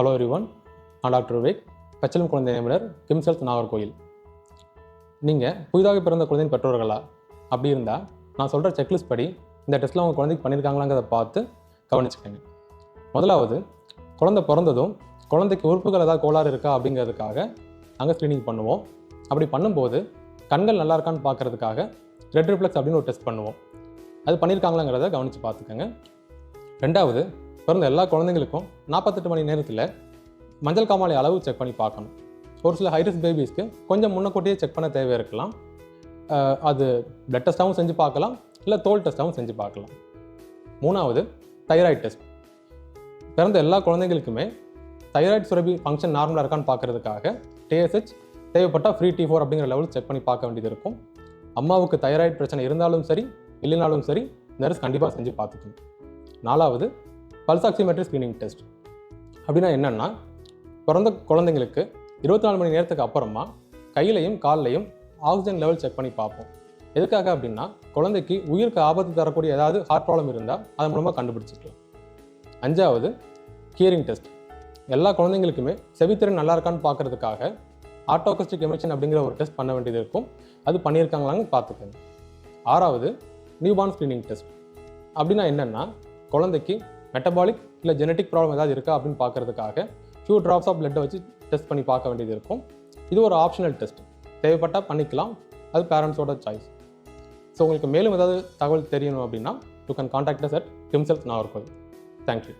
Hello everyone நான் doctor Vivek Pachalam குழந்தை நிபுணர் கிம்செல்ஸ் நாகர்கோயில் நீங்கள் புதிதாக பிறந்த குழந்தையின் பெற்றோர்களா? அப்படி இருந்தால் நான் சொல்கிற செக்லிஸ்ட் படி இந்த டெஸ்ட்டில் உங்கள் குழந்தைக்கு பண்ணியிருக்காங்களாங்கிறத பார்த்து கவனிச்சுக்கோங்க. முதலாவது குழந்தை பிறந்ததும் குழந்தைக்கு உறுப்புகள் ஏதாவது கோளாறு இருக்கா அப்படிங்கிறதுக்காக நாங்கள் ஸ்க்ரீனிங் பண்ணுவோம். அப்படி பண்ணும்போது கண்கள் நல்லா இருக்கான்னு பார்க்கறதுக்காக ரெட் ரிஃப்ளெக்ஸ் அப்படின்னு ஒரு டெஸ்ட் பண்ணுவோம். அது பண்ணியிருக்காங்களாங்கிறத கவனித்து பார்த்துக்கோங்க. ரெண்டாவது பிறந்த எல்லா குழந்தைங்களுக்கும் நாற்பத்தெட்டு மணி நேரத்தில் மஞ்சள் காமாலை அளவு செக் பண்ணி பார்க்கணும். ஒரு சில ஹைரிஸ் பேபிஸ்க்கு கொஞ்சம் முன்னக்கூட்டியே செக் பண்ண தேவை இருக்கலாம். அது பிளட் டெஸ்ட்டாகவும் செஞ்சு பார்க்கலாம் இல்லை தோல் டெஸ்ட்டாகவும் செஞ்சு பார்க்கலாம். மூணாவது தைராய்டு டெஸ்ட் பிறந்த எல்லா குழந்தைங்களுக்குமே தைராய்டு சுரபி ஃபங்க்ஷன் நார்மலாக இருக்கான்னு பார்க்கறதுக்காக டிஎஸ்ஹெச் தேவைப்பட்டால் ஃப்ரீ டி ஃபோர் அப்படிங்கிற லெவல் செக் பண்ணி பார்க்க வேண்டியது இருக்கும். அம்மாவுக்கு தைராய்டு பிரச்சனை இருந்தாலும் சரி இல்லைனாலும் சரி நர்ஸ் கண்டிப்பாக செஞ்சு பார்த்துக்கணும். நாலாவது பல்ஸ் ஆக்சிமெட்ரி ஸ்க்ரீனிங் டெஸ்ட். அப்படின்னா என்னென்னா பிறந்த குழந்தைங்களுக்கு இருபத்தி நாலு மணி நேரத்துக்கு அப்புறமா கையிலையும் கால்லையும் ஆக்சிஜன் லெவல் செக் பண்ணி பார்ப்போம். எதுக்காக அப்படின்னா குழந்தைக்கு உயிருக்கு ஆபத்து தரக்கூடிய ஏதாவது ஹார்ட் ப்ராப்ளம் இருந்தால் அதன் மூலமாக கண்டுபிடிச்சிக்கலாம். அஞ்சாவது ஹியரிங் டெஸ்ட் எல்லா குழந்தைங்களுக்குமே செவித்திறன் நல்லா இருக்கான்னு பார்க்கறதுக்காக ஆட்டோகஸ்டிக் எமிஷன் அப்படிங்கிற ஒரு டெஸ்ட் பண்ண வேண்டியது இருக்கும். அது பண்ணியிருக்காங்களான்னு பார்த்துக்கோங்க. ஆறாவது நியூபார்ன் ஸ்க்ரீனிங் டெஸ்ட் அப்படின்னா என்னென்னா குழந்தைக்கு மெட்டபாலிக் இல்லை ஜெனட்டிக் ப்ராப்ளம் ஏதாவது இருக்கா அப்படின்னு பார்க்கறதுக்காக ஃபியூ ட்ராப்ஸ் ஆஃப் பிளட்டை வச்சு டெஸ்ட் பண்ணி பார்க்க வேண்டியது இருக்கும். இது ஒரு ஆப்ஷனல் டெஸ்ட் தேவைப்பட்டால் பண்ணிக்கலாம். அது பேரண்ட்ஸோட சாய்ஸ் ஸோ உங்களுக்கு மேலும் ஏதாவது தகவல் தெரியணும் அப்படின்னா you can contact us at himself Nagercoil thank you